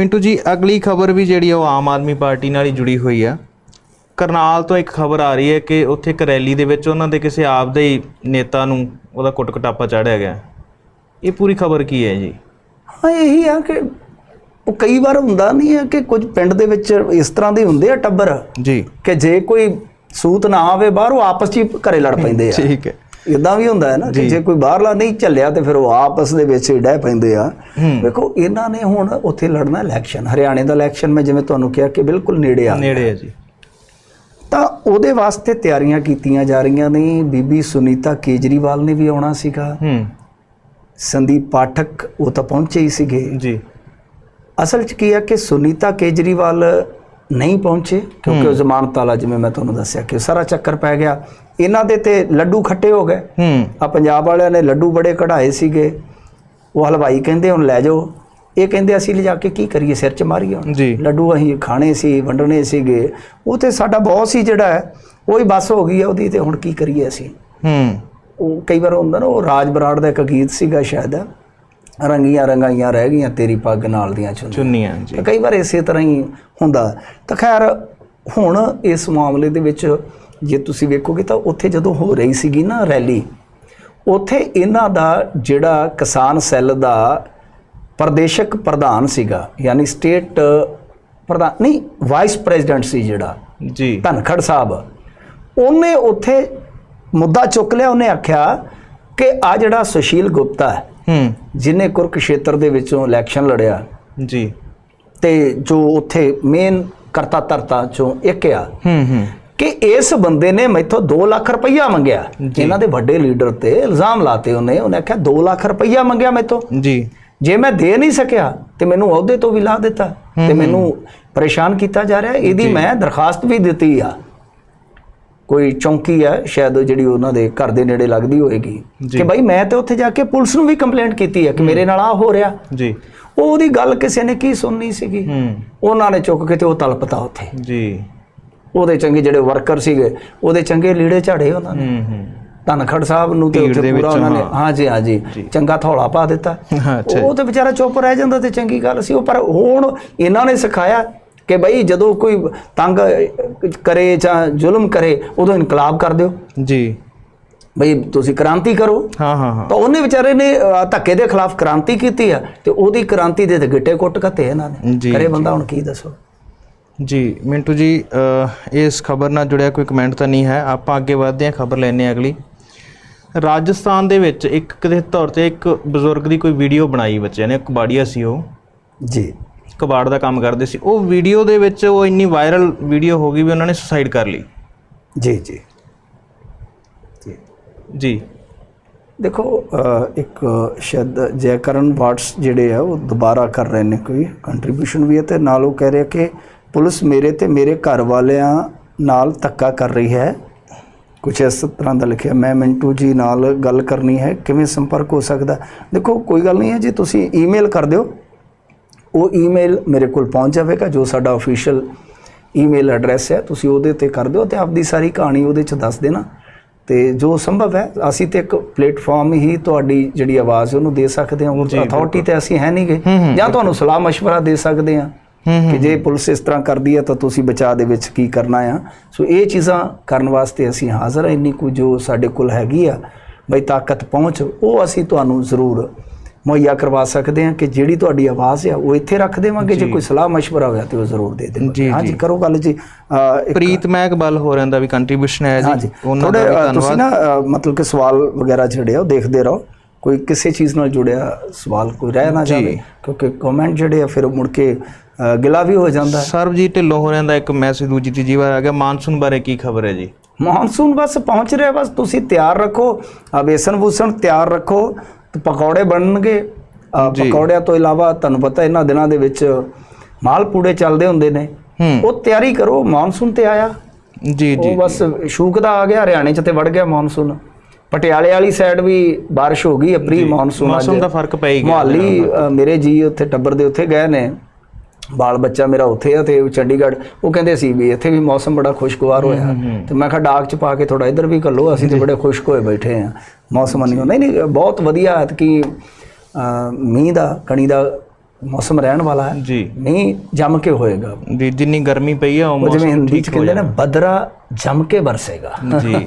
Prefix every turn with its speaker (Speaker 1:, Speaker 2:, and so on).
Speaker 1: ਪਿੰਟੂ ਜੀ ਅਗਲੀ ਖਬਰ ਵੀ ਜਿਹੜੀ ਆ ਉਹ ਆਮ ਆਦਮੀ ਪਾਰਟੀ ਨਾਲ ਹੀ ਜੁੜੀ ਹੋਈ ਆ। ਕਰਨਾਲ ਤੋਂ ਇੱਕ ਖਬਰ ਆ ਰਹੀ ਹੈ ਕਿ ਉੱਥੇ ਇੱਕ ਰੈਲੀ ਦੇ ਵਿੱਚ ਉਹਨਾਂ ਦੇ ਕਿਸੇ ਆਪ ਦੇ ਹੀ ਨੇਤਾ ਨੂੰ ਉਹਦਾ ਕੁੱਟ ਕਟਾਪਾ ਚਾੜਿਆ ਗਿਆ। ਇਹ ਪੂਰੀ ਖਬਰ ਕੀ ਹੈ ਜੀ?
Speaker 2: ਹਾਂ ਇਹੀ ਆ ਕਿ ਉਹ ਕਈ ਵਾਰ ਹੁੰਦਾ ਨਹੀਂ ਹੈ ਕਿ ਕੁਝ ਪਿੰਡ ਦੇ ਵਿੱਚ ਇਸ ਤਰ੍ਹਾਂ ਦੇ ਹੁੰਦੇ ਆ ਟੱਬਰ
Speaker 1: ਜੀ।
Speaker 2: ਕਿ ਜੇ ਕੋਈ ਸੂਤ ਨਾ ਆਵੇ ਬਾਹਰੋਂ ਆਪਸ 'ਚ ਹੀ ਘਰੇ ਲੜ ਪੈਂਦੇ ਆ।
Speaker 1: ਠੀਕ ਹੈ।
Speaker 2: ਇਦਾਂ ਵੀ ਹੁੰਦਾ ਹੈ ਨਾ ਕਿ ਜੇ। ਕੋਈ ਬਾਹਰਲਾ ਨਹੀਂ ਚੱਲਿਆ ਤੇ ਫਿਰ ਉਹ ਆਪਸ ਦੇ ਵਿੱਚ ਹੀ ਡਹਿ ਪੈਂਦੇ ਆ। ਵੇਖੋ ਇਹਨਾਂ ਨੇ ਹੁਣ ਉੱਥੇ ਲੜਨਾ ਇਲੈਕਸ਼ਨ ਹਰਿਆਣੇ ਦਾ ਇਲੈਕਸ਼ਨ ਮੈਂ ਜਿਵੇਂ ਤੁਹਾਨੂੰ ਕਿਹਾ ਕਿ ਬਿਲਕੁਲ ਨੇੜੇ ਆ।
Speaker 1: ਨੇੜੇ ਹੈ ਜੀ।
Speaker 2: ਤਾਂ ਉਹਦੇ ਵਾਸਤੇ ਤਿਆਰੀਆਂ ਕੀਤੀਆਂ ਜਾ ਰਹੀਆਂ ਨੇ। ਬੀਬੀ ਸੁਨੀਤਾ ਕੇਜਰੀਵਾਲ ਨੇ ਵੀ ਆਉਣਾ ਸੀਗਾ।
Speaker 1: ਹੂੰ।
Speaker 2: ਸੰਦੀਪ ਪਾਠਕ ਉਹ ਤਾਂ ਪਹੁੰਚੇ ਹੀ ਸੀਗੇ।
Speaker 1: ਜੀ।
Speaker 2: ਅਸਲ 'ਚ ਕੀ ਹੈ ਕਿ ਸੁਨੀਤਾ ਕੇਜਰੀਵਾਲ ਨਹੀਂ ਪਹੁੰਚੇ ਕਿਉਂਕਿ ਉਹ ਜ਼ਮਾਨਤ ਵਾਲਾ ਜਿਵੇਂ ਮੈਂ ਤੁਹਾਨੂੰ ਦੱਸਿਆ ਕਿ ਸਾਰਾ ਚੱਕਰ ਪੈ ਗਿਆ। ਇਹਨਾਂ ਦੇ ਤੇ ਲੱਡੂ ਖੱਟੇ ਹੋ ਗਏ।
Speaker 1: ਹੂੰ।
Speaker 2: ਆ ਪੰਜਾਬ ਵਾਲਿਆਂ ਨੇ ਲੱਡੂ ਬੜੇ ਕਢਾਏ ਸੀਗੇ। ਉਹ ਹਲਵਾਈ ਕਹਿੰਦੇ ਹੁਣ ਲੈ ਜਾਓ। ਇਹ ਕਹਿੰਦੇ ਅਸੀਂ ਲਿਜਾ ਕੇ ਕੀ ਕਰੀਏ? ਸਿਰ 'ਚ ਮਾਰੀਏ ਲੱਡੂ ਅਸੀਂ ਖਾਣੇ ਸੀ ਵੰਡਣੇ ਸੀਗੇ। ਉਹ ਤੇ ਸਾਡਾ ਬੌਸ ਹੀ ਜਿਹੜਾ ਹੈ ਉਹ ਹੀ ਬਸ ਹੋ ਗਈ ਹੈ ਉਹਦੀ ਤੇ ਹੁਣ ਕੀ ਕਰੀਏ ਅਸੀਂ?
Speaker 1: ਹੂੰ।
Speaker 2: ਉਹ ਕਈ ਵਾਰ ਹੁੰਦਾ ਨਾ ਉਹ ਰਾਜ ਬਰਾੜ ਦਾ ਇੱਕ ਗੀਤ ਸੀਗਾ ਸ਼ਾਇਦ। ਰੰਗੀਆਂ ਰੰਗਾਈਆਂ ਰਹਿ ਗਈਆਂ ਤੇਰੀ ਪੱਗ ਨਾਲ ਦੀਆਂ ਚੁੰਨੀਆਂ।
Speaker 1: ਚੁੰਨੀਆਂ ਜੀ।
Speaker 2: ਕਈ ਵਾਰ ਇਸੇ ਤਰ੍ਹਾਂ ਹੀ ਹੁੰਦਾ। ਤਾਂ ਖੈਰ ਹੁਣ ਇਸ ਮਾਮਲੇ ਦੇ ਵਿੱਚ ਜੇ ਤੁਸੀਂ ਵੇਖੋਗੇ ਤਾਂ ਉੱਥੇ ਜਦੋਂ ਹੋ ਰਹੀ ਸੀਗੀ ਨਾ ਰੈਲੀ ਉੱਥੇ ਇਹਨਾਂ ਦਾ ਜਿਹੜਾ ਕਿਸਾਨ ਸੈੱਲ ਦਾ ਪ੍ਰਦੇਸ਼ਕ ਪ੍ਰਧਾਨ ਸੀਗਾ ਯਾਨੀ ਸਟੇਟ ਪ੍ਰਧਾਨ ਨਹੀਂ ਵਾਈਸ ਪ੍ਰੈਜ਼ੀਡੈਂਟ ਸੀ ਜਿਹੜਾ
Speaker 1: ਜੀ।
Speaker 2: ਧਨਖੜ ਸਾਹਿਬ ਉਹਨੇ ਉੱਥੇ ਮੁੱਦਾ ਚੁੱਕ ਲਿਆ ਉਹਨੇ ਆਖਿਆ ਕਿ ਆ ਜਿਹੜਾ ਸੁਸ਼ੀਲ ਗੁਪਤਾ ਹੈ
Speaker 1: ਹੂੰ।
Speaker 2: ਜਿਨੇ ਕੁਰਕਸ਼ੇਤਰ ਦੇ ਵਿੱਚੋਂ ਇਲੈਕਸ਼ਨ ਲੜਿਆ
Speaker 1: ਜੀ।
Speaker 2: ਤੇ ਜੋ ਉੱਥੇ ਮੇਨ ਕਰਤਾ ਧਰਤਾ ਚੋਂ ਇੱਕ ਆ
Speaker 1: ਹੂੰ ਹੂੰ।
Speaker 2: ਕਿ ਇਸ ਬੰਦੇ ਨੇ ਮੈਥੋਂ 2 ਲੱਖ ਰੁਪਈਆ ਮੰਗਿਆ। ਇਹਨਾਂ ਦੇ ਵੱਡੇ ਲੀਡਰ ਤੇ ਇਲਜ਼ਾਮ ਲਾਤੇ ਉਹਨੇ ਉਹਨੇ ਆਖਿਆ 2 ਲੱਖ ਰੁਪਈਆ ਮੰਗਿਆ ਮੈਥੋਂ।
Speaker 1: ਜੀ।
Speaker 2: ਜੇ ਮੈਂ ਦੇ ਨਹੀਂ ਸਕਿਆ ਤੇ ਮੈਨੂੰ ਅਹੁਦੇ ਤੋਂ ਵੀ ਲਾ ਦਿੱਤਾ। ਤੇ ਮੈਨੂੰ ਪਰੇਸ਼ਾਨ ਕੀਤਾ ਜਾ ਰਿਹਾ। ਇਹਦੀ ਮੈਂ ਦਰਖਾਸਤ ਵੀ ਦਿੱਤੀ ਆ। ਕੋਈ ਚੌਂਕੀ ਆ ਸ਼ਾਇਦ ਜਿਹੜੀ ਉਹਨਾਂ ਦੇ ਘਰ ਦੇ ਨੇੜੇ ਲੱਗਦੀ ਹੋਏਗੀ। ਕਿ ਭਾਈ ਮੈਂ ਤੇ ਉੱਥੇ ਜਾ ਕੇ ਪੁਲਿਸ ਨੂੰ ਵੀ ਕੰਪਲੇਂਟ ਕੀਤੀ ਆ ਕਿ ਮੇਰੇ ਨਾਲ ਆ ਹੋ ਰਿਹਾ।
Speaker 1: ਜੀ।
Speaker 2: ਉਹ ਉਹਦੀ ਗੱਲ ਕਿਸੇ ਨੇ ਕੀ ਸੁਣਨੀ ਸੀਗੀ?
Speaker 1: ਹੂੰ।
Speaker 2: ਉਹਨਾਂ ਨੇ ਚੁੱਕ ਕੇ ਤੇ ਉਹ ਤਲਪਤਾ ਉੱਥੇ।
Speaker 1: ਜੀ।
Speaker 2: ਉਹਦੇ ਚੰਗੇ ਜਿਹੜੇ ਵਰਕਰ ਸੀਗੇ ਉਹਦੇ ਚੰਗੇ ਲੀੜੇ ਝਾੜੇ ਉਹਨਾਂ ਨੇ।
Speaker 1: ਹੂੰ ਹੂੰ।
Speaker 2: ਧਨਖੜ ਸਾਹਿਬ ਨੂੰ ਤੇ ਉੱਥੇ ਪੂਰਾ ਉਹਨਾਂ ਨੇ
Speaker 1: ਹਾਂ।
Speaker 2: ਹਾਂ ਜੀ ਹਾਂ ਜੀ। ਚੰਗਾ ਥੌਲਾ ਪਾ ਦਿੱਤਾ।
Speaker 1: ਹਾਂ,
Speaker 2: ਉਹ ਤੇ ਵਿਚਾਰਾ ਚੁੱਪ ਰਹਿ ਜਾਂਦਾ ਤੇ ਚੰਗੀ ਗੱਲ ਸੀ। ਉਹ ਪਰ ਹੁਣ ਇਹਨਾਂ ਨੇ ਸਿਖਾਇਆ ਕਿ ਬਈ ਜਦੋਂ ਕੋਈ ਤੰਗ ਕਰੇ ਜਾਂ ਜ਼ੁਲਮ ਕਰੇ ਉਦੋਂ ਇਨਕਲਾਬ ਕਰ ਦਿਓ।
Speaker 1: ਜੀ।
Speaker 2: ਬਈ ਤੁਸੀਂ ਕ੍ਰਾਂਤੀ ਕਰੋ।
Speaker 1: ਹਾਂ ਹਾਂ ਹਾਂ।
Speaker 2: ਤਾਂ ਉਹਨੇ ਵਿਚਾਰੇ ਨੇ ਧੱਕੇ ਦੇ ਖਿਲਾਫ ਕ੍ਰਾਂਤੀ ਕੀਤੀ ਆ ਤੇ ਉਹਦੀ ਕ੍ਰਾਂਤੀ ਦੇ ਤੇ ਗਿੱਟੇ ਕੁੱਟ ਕੱਤੇ ਇਹਨਾਂ ਨੇ। ਕਰੇ ਬੰਦਾ ਹੁਣ ਕੀ ਦੱਸੋ?
Speaker 1: ਜੀ ਮਿੰਟੂ ਜੀ ਇਸ ਖਬਰ ਨਾਲ ਜੁੜਿਆ ਕੋਈ ਕਮੈਂਟ ਤਾਂ ਨਹੀਂ ਹੈ। ਆਪਾਂ ਅੱਗੇ ਵਧਦੇ ਹਾਂ ਖਬਰ ਲੈਣੇ ਹਾਂ ਅਗਲੀ। ਰਾਜਸਥਾਨ ਦੇ ਵਿੱਚ ਇੱਕ ਕਿਤੇ ਤੌਰ ਤੇ ਇੱਕ ਬਜ਼ੁਰਗ ਦੀ ਕੋਈ ਵੀਡੀਓ ਬਣਾਈ ਬੱਚਿਆਂ ਨੇ ਕਬਾੜੀਆ ਸੀ ਉਹ।
Speaker 2: ਜੀ।
Speaker 1: ਕਬਾੜ ਦਾ ਕੰਮ ਕਰਦੇ ਸੀ। ਉਹ ਵੀਡੀਓ ਦੇ ਵਿੱਚ ਉਹ ਇੰਨੀ ਵਾਇਰਲ ਵੀਡੀਓ ਹੋ ਗਈ ਵੀ ਉਹਨਾਂ ਨੇ ਸੁਸਾਈਡ ਕਰ ਲਈ।
Speaker 2: ਜੀ ਜੀ। ਜੀ। ਦੇਖੋ ਇੱਕ ਸ਼ਾਇਦ ਜੈਕਰਨ ਵਾਟਸ ਜਿਹੜੇ ਆ ਉਹ ਦੁਬਾਰਾ ਕਰ ਰਹੇ ਨੇ ਕੋਈ ਕੰਟਰੀਬਿਊਸ਼ਨ ਵੀ ਹੈ ਤੇ ਨਾਲ ਉਹ ਕਹਿ ਰਿਹਾ ਕਿ ਪੁਲਿਸ ਮੇਰੇ ਤੇ ਮੇਰੇ ਘਰ ਵਾਲਿਆਂ ਨਾਲ ਧੱਕਾ ਕਰ ਰਹੀ ਹੈ। ਕੁਝ ਇਸ ਤਰ੍ਹਾਂ ਦਾ ਲਿਖਿਆ ਮੈਂ ਮਿੰਟੂ ਜੀ ਨਾਲ ਗੱਲ ਕਰਨੀ ਹੈ ਕਿਵੇਂ ਸੰਪਰਕ ਹੋ ਸਕਦਾ? ਦੇਖੋ ਕੋਈ ਗੱਲ ਨਹੀਂ ਹੈ ਜੀ ਤੁਸੀਂ ਈਮੇਲ ਕਰ ਦਿਓ। ਉਹ ਈਮੇਲ ਮੇਰੇ ਕੋਲ ਪਹੁੰਚ ਜਾਵੇਗਾ ਜੋ ਸਾਡਾ ਅਫੀਸ਼ੀਅਲ ਈਮੇਲ ਐਡਰੈਸ ਹੈ ਤੁਸੀਂ ਉਹਦੇ ਤੇ ਕਰ ਦਿਓ ਤੇ ਆਪਦੀ ਸਾਰੀ ਕਹਾਣੀ ਉਹਦੇ ਚ ਦੱਸ ਦੇਣਾ ਤੇ ਜੋ ਸੰਭਵ ਹੈ ਅਸੀਂ ਤੇ ਇੱਕ ਪਲੇਟਫਾਰਮ ਹੀ ਤੁਹਾਡੀ ਜਿਹੜੀ ਆਵਾਜ਼ ਹੈ ਉਹਨੂੰ ਦੇ ਸਕਦੇ ਹਾਂ ਉਹ ਅਥਾਰਟੀ ਤੇ ਅਸੀਂ ਹੈ ਨਹੀਂਗੇ ਜਾਂ ਤੁਹਾਨੂੰ ਸਲਾਹ مشورہ ਦੇ ਸਕਦੇ ਹਾਂ ਕਿ ਜੇ ਪੁਲਿਸ ਇਸ ਤਰ੍ਹਾਂ ਕਰਦੀ ਹੈ ਤਾਂ ਤੁਸੀਂ ਬਚਾਅ ਦੇ ਵਿੱਚ ਕੀ ਕਰਨਾ ਆ ਸੋ ਇਹ ਚੀਜ਼ਾਂ ਕਰਨ ਵਾਸਤੇ ਅਸੀਂ ਹਾਜ਼ਰ ਹਾਂ ਇੰਨੀ ਕੁ ਜੋ ਸਾਡੇ ਕੋਲ ਹੈਗੀ ਆ ਬਈ ਤਾਕਤ ਪਹੁੰਚ ਉਹ ਅਸੀਂ ਤੁਹਾਨੂੰ ਜ਼ਰੂਰ ਮੁਹੱਈਆ ਕਰਵਾ ਸਕਦੇ ਹਾਂ ਕਿ ਜਿਹੜੀ ਤੁਹਾਡੀ ਆਵਾਜ਼ ਆ ਉਹ ਇੱਥੇ ਰੱਖ ਦੇਵਾਂਗੇ ਜੇ ਕੋਈ ਸਲਾਹ ਮਸ਼ਵਰਾ ਹੋਇਆ ਤੇ ਉਹ ਜ਼ਰੂਰ ਦੇ ਦੇਵਾਂਗੇ। ਹਾਂਜੀ ਕਰੋ ਗੱਲ ਜੀ।
Speaker 1: ਪ੍ਰੀਤ ਮਹਿਕਬਲ ਹੋਰਾਂ ਦਾ ਵੀ ਕੰਟਰੀਬਿਊਸ਼ਨ ਹੈ ਜੀ। ਉਹਨਾਂ ਦਾ ਵੀ
Speaker 2: ਧੰਨਵਾਦ। ਤੁਸੀਂ ਨਾ ਮਤਲਬ ਕਿ ਸਵਾਲ ਵਗੈਰਾ ਜਿਹੜੇ ਦੇਖਦੇ ਰਹੋ। ਕੋਈ ਕਿਸੇ ਚੀਜ਼ ਨਾਲ ਜੁੜਿਆ ਸਵਾਲ ਕੋਈ ਰਹਿ ਨਾ ਜਾਵੇ ਕਿਉਂਕਿ ਕਮੈਂਟ ਜਿਹੜੇ ਆ ਫਿਰ ਮੁੜ ਕੇ ਗਿਲਾ ਵੀ ਹੋ ਜਾਂਦਾ
Speaker 1: ਸਰਬਜੀਤ ਢਿੱਲੋਂ ਹੋਰਾਂ ਦਾ ਇੱਕ ਮੈਸੇਜ ਦੂਜੀ ਤੀਜੀ ਵਾਰ ਆ ਗਿਆ ਮਾਨਸੂਨ ਬਾਰੇ ਕੀ ਖਬਰ ਹੈ ਜੀ?
Speaker 2: ਮਾਨਸੂਨ ਬਸ ਪਹੁੰਚ ਰਿਹਾ ਬਸ ਤੁਸੀਂ ਤਿਆਰ ਰੱਖੋ ਅਬੇਸਨ ਬੂਸਨ ਤਿਆਰ ਰੱਖੋ ਤੇ ਪਕੌੜੇ ਬਣਨਗੇ। ਪਕੌੜਿਆਂ ਤੋਂ ਇਲਾਵਾ ਤੁਹਾਨੂੰ ਪਤਾ ਇਹਨਾਂ ਦਿਨਾਂ ਦੇ ਵਿੱਚ ਮਾਲ ਪੂੜੇ ਚੱਲਦੇ ਹੁੰਦੇ ਨੇ। ਉਹ ਤਿਆਰੀ ਕਰੋ ਮੌਨਸੂਨ ਤੇ ਆਇਆ।
Speaker 1: ਜੀ ਜੀ
Speaker 2: ਉਹ ਬਸ ਸ਼ੂਕਦਾ ਆ ਗਿਆ ਹਰਿਆਣੇ ਚ ਤੇ ਵੜ ਗਿਆ ਮੌਨਸੂਨ। ਪਟਿਆਲੇ ਵਾਲੀ ਸਾਈਡ ਵੀ ਬਾਰਿਸ਼ ਹੋ ਗਈ ਅਪਰੀ ਮੌਨਸੂਨ ਅੱਜ
Speaker 1: ਮੌਸਮ ਦਾ ਫ਼ਰਕ ਪੈ ਗਿਆ।
Speaker 2: ਮੁਹਾਲੀ ਮੇਰੇ ਜੀ ਉੱਥੇ ਟੱਬਰ ਦੇ ਉੱਥੇ ਗਏ ਨੇ। ਬਾਲ ਬੱਚਾ ਮੇਰਾ ਉੱਥੇ ਆ ਤੇ ਚੰਡੀਗੜ੍ਹ ਉਹ ਕਹਿੰਦੇ ਸੀ ਵੀ ਇੱਥੇ ਵੀ ਮੌਸਮ ਬੜਾ ਖੁਸ਼ਗਵਾਰ ਹੋਇਆ। ਤੇ ਮੈਂ ਕਿਹਾ ਡਾਕ ਚ ਪਾ ਕੇ ਥੋੜਾ ਇੱਧਰ ਵੀ ਘੱਲੋ ਅਸੀਂ ਤੇ ਬੜੇ ਖੁਸ਼ਕ ਹੋਏ ਬੈਠੇ ਆ। ਮੌਸਮ ਨਹੀਂ ਨਹੀਂ ਨਹੀਂ ਬਹੁਤ ਵਧੀਆ ਹੈ ਕਿ ਮੀਂਹ ਦਾ ਕਣੀ ਦਾ ਮੌਸਮ ਰਹਿਣ ਵਾਲਾ ਹੈ।
Speaker 1: ਜੀ।
Speaker 2: ਨਹੀਂ ਜੰਮ ਕੇ ਹੋਏਗਾ।
Speaker 1: ਜੀ ਜਿੰਨੀ ਗਰਮੀ ਪਈ ਆ ਉਹ ਮੌਸਮ ਠੀਕ ਹੋ
Speaker 2: ਨੇ ਬਦਰਾ ਜੰਮ ਕੇ ਬਰਸੇਗਾ।
Speaker 1: ਜੀ।